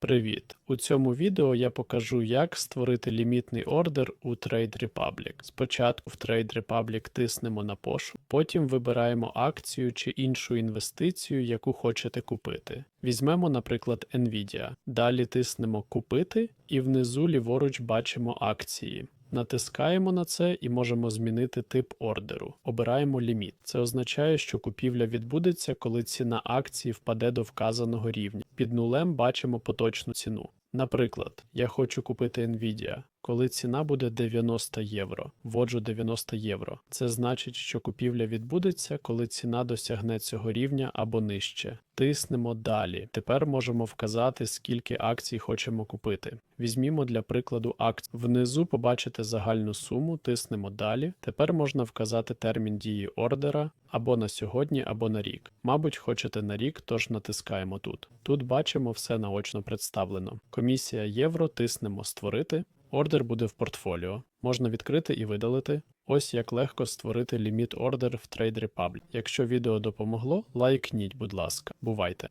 Привіт! У цьому відео я покажу, як створити лімітний ордер у Trade Republic. Спочатку в Trade Republic тиснемо на пошук, потім вибираємо акцію чи іншу інвестицію, яку хочете купити. Візьмемо, наприклад, Nvidia. Далі тиснемо Купити і внизу ліворуч бачимо акції. Натискаємо на це і можемо змінити тип ордеру. Обираємо ліміт. Це означає, що купівля відбудеться, коли ціна акції впаде до вказаного рівня. Під нулем бачимо поточну ціну. Наприклад, я хочу купити Nvidia. Коли ціна буде 90 євро, вводжу 90 євро. Це значить, що купівля відбудеться, коли ціна досягне цього рівня або нижче. Тиснемо далі. Тепер можемо вказати, скільки акцій хочемо купити. Візьмімо для прикладу акцій. Внизу побачите загальну суму, тиснемо далі. Тепер можна вказати термін дії ордера або на сьогодні, або на рік. Мабуть, хочете на рік, тож натискаємо тут. Тут бачимо все наочно представлено. Комісія євро, тиснемо Створити. Ордер буде в портфоліо. Можна відкрити і видалити. Ось як легко створити ліміт ордер в Trade Republic. Якщо відео допомогло, лайкніть, будь ласка. Бувайте!